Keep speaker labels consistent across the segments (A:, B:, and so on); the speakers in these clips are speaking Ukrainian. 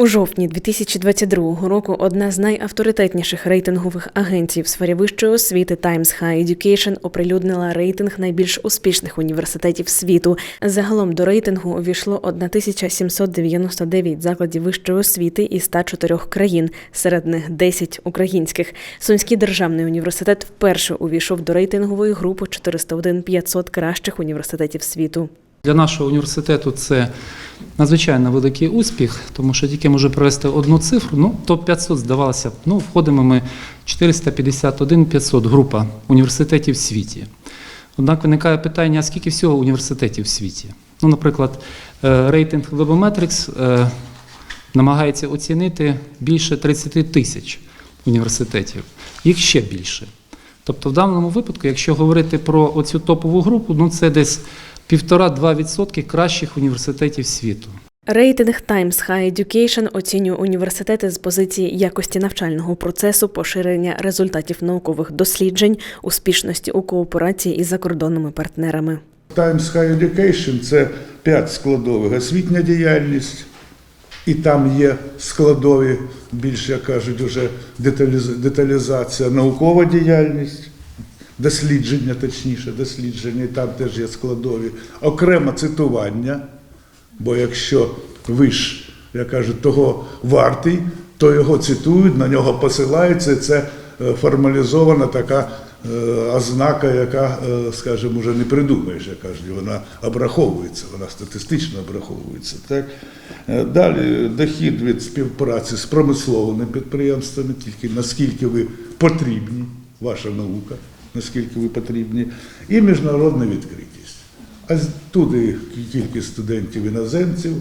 A: У жовтні 2022 року одна з найавторитетніших рейтингових агенцій в сфері вищої освіти Times High Education оприлюднила рейтинг найбільш успішних університетів світу. Загалом до рейтингу увійшло 1799 закладів вищої освіти із 104 країн, серед них 10 українських. Сумський державний університет вперше увійшов до рейтингової групи 401 500 кращих університетів світу.
B: Для нашого університету це надзвичайно великий успіх, тому що тільки може привести одну цифру. Ну, топ-500 здавалося б. Ну, входимо ми 451 500 група університетів в світі. Однак виникає питання, а скільки всього університетів в світі? Ну, наприклад, е, рейтинг Webometrics е, намагається оцінити більше 30 тисяч університетів. Їх ще більше. Тобто, в даному випадку, якщо говорити про оцю топову групу, ну це десь 1,5-2% кращих університетів світу.
A: Рейтинг Times High Education оцінює університети з позиції якості навчального процесу, поширення результатів наукових досліджень, успішності у кооперації із закордонними партнерами.
C: Times High Education – це п'ять складових. Освітня діяльність, і там є складові, більше як кажуть, деталіз- деталізація, наукова діяльність, дослідження, точніше, дослідження, і там теж є складові. Окремо цитування, бо якщо ви ж, як кажуть, того вартий, то його цитують, на нього посилаються, і це е, формалізована така е, ознака, яка, е, скажімо, вже не придумаєш, як кажуть, вона обраховується, вона статистично обраховується. Так? Далі дохід від співпраці з промисловими підприємствами, тільки наскільки ви потрібні, ваша наука, наскільки ви потрібні, і міжнародна відкритість. А тут кількість студентів іноземців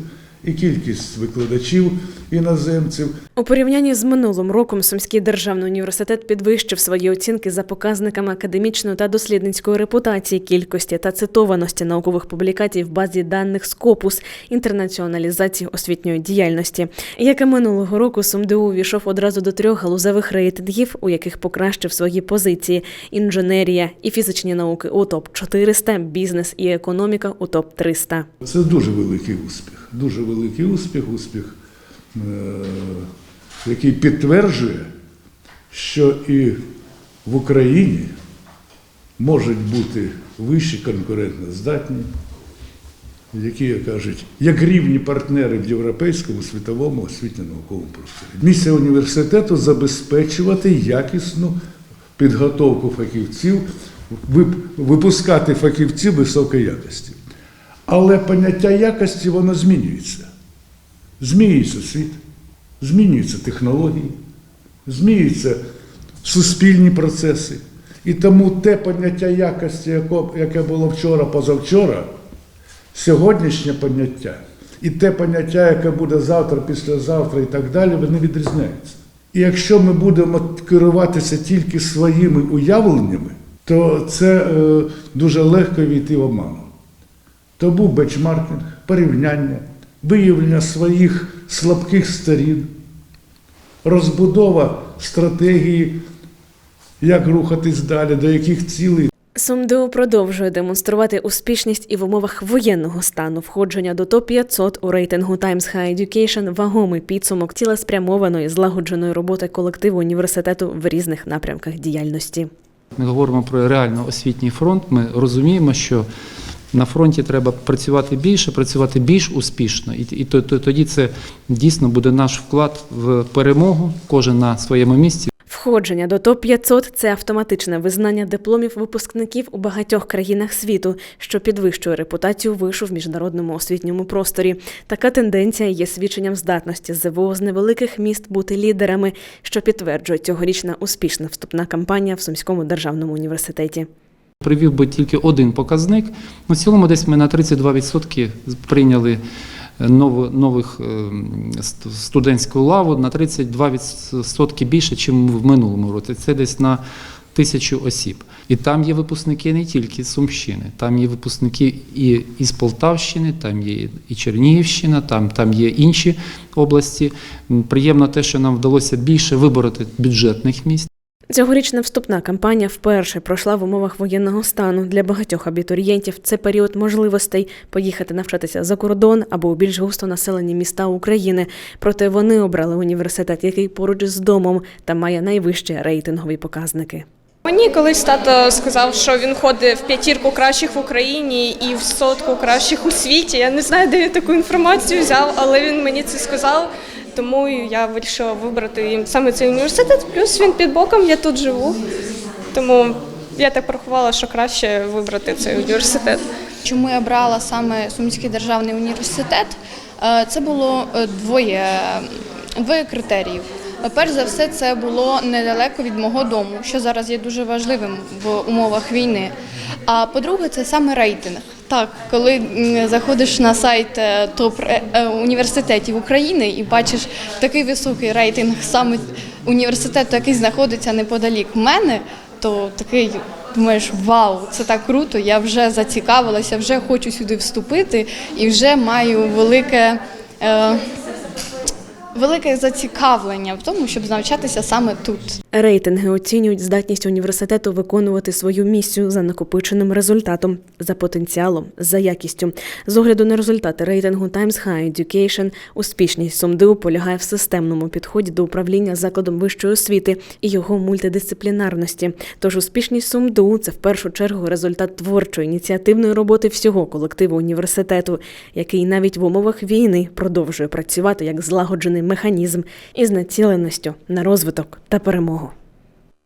C: і кількість викладачів іноземців.
A: У порівнянні з минулим роком Сумський державний університет підвищив свої оцінки за показниками академічної та дослідницької репутації, кількості та цитованості наукових публікацій в базі даних Скопус інтернаціоналізації освітньої діяльності. Як і минулого року, СумДУ увійшов одразу до трьох галузевих рейтингів, у яких покращив свої позиції: інженерія і фізичні науки у топ 400 бізнес і економіка у топ 300
C: Це дуже великий успіх. Дуже великий успіх, успіх, е, який підтверджує, що і в Україні можуть бути вищі конкурентно-здатні, які, як кажуть, як рівні партнери в європейському світовому освітньо-науковому просторі. Місія університету забезпечувати якісну підготовку фахівців, випускати фахівців високої якості. Але поняття якості воно змінюється. Змінюється світ, змінюються технології, змінюються суспільні процеси. І тому те поняття якості, яке було вчора, позавчора, сьогоднішнє поняття, і те поняття, яке буде завтра, післязавтра і так далі, вони відрізняються. І якщо ми будемо керуватися тільки своїми уявленнями, то це е, дуже легко війти в оману. То був бенчмаркінг, порівняння, виявлення своїх слабких сторін, розбудова стратегії, як рухатись далі, до яких цілей.
A: СумДУ продовжує демонструвати успішність і в умовах воєнного стану входження до топ-500 у рейтингу Times High Education вагомий підсумок цілеспрямованої злагодженої роботи колективу університету в різних напрямках діяльності.
B: Ми говоримо про реально освітній фронт. Ми розуміємо, що на фронті треба працювати більше, працювати більш успішно, і, і то- то- тоді це дійсно буде наш вклад в перемогу, кожен на своєму місці.
A: Входження до топ-500 – це автоматичне визнання дипломів випускників у багатьох країнах світу, що підвищує репутацію вишу в міжнародному освітньому просторі. Така тенденція є свідченням здатності ЗВО з невеликих міст бути лідерами, що підтверджує цьогорічна успішна вступна кампанія в Сумському державному університеті.
B: Привів би тільки один показник. Ну, в цілому десь ми на 32% прийняли е, нових е, студентську лаву на 32% більше, ніж в минулому році. Це десь на тисячу осіб. І там є випускники не тільки з Сумщини, там є випускники і із Полтавщини, там є і Чернігівщина, там, там є інші області. Приємно те, що нам вдалося більше вибороти бюджетних місць.
A: Цьогорічна вступна кампанія вперше пройшла в умовах воєнного стану. Для багатьох абітурієнтів це період можливостей поїхати навчатися за кордон або у більш густо населені міста України. Проте вони обрали університет, який поруч з домом та має найвищі рейтингові показники.
D: Мені колись тато сказав, що він ходить в п'ятірку кращих в Україні і в сотку кращих у світі. Я не знаю, де він таку інформацію взяв, але він мені це сказав. Тому я вирішила вибрати їм саме цей університет. Плюс він під боком, я тут живу. Тому я так порахувала, що краще вибрати цей університет.
E: Чому я брала саме Сумський державний університет? Е, Це було е, двоє, двоє критеріїв. Перш за все, це було недалеко від мого дому, що зараз є дуже важливим в умовах війни. А по-друге, це саме рейтинг. Так, коли заходиш на сайт е, топ е, університетів України і бачиш такий високий рейтинг саме університету, який знаходиться неподалік мене, то такий думаєш, вау, це так круто, я вже зацікавилася, вже хочу сюди вступити і вже маю велике, е, велике зацікавлення в тому, щоб навчатися саме тут.
A: Рейтинги оцінюють здатність університету виконувати свою місію за накопиченим результатом, за потенціалом, за якістю. З огляду на результати рейтингу Times High Education, успішність СумДУ полягає в системному підході до управління закладом вищої освіти і його мультидисциплінарності. Тож успішність СумДУ – це в першу чергу результат творчої ініціативної роботи всього колективу університету, який навіть в умовах війни продовжує працювати як злагоджений механізм із націленістю на розвиток та перемогу.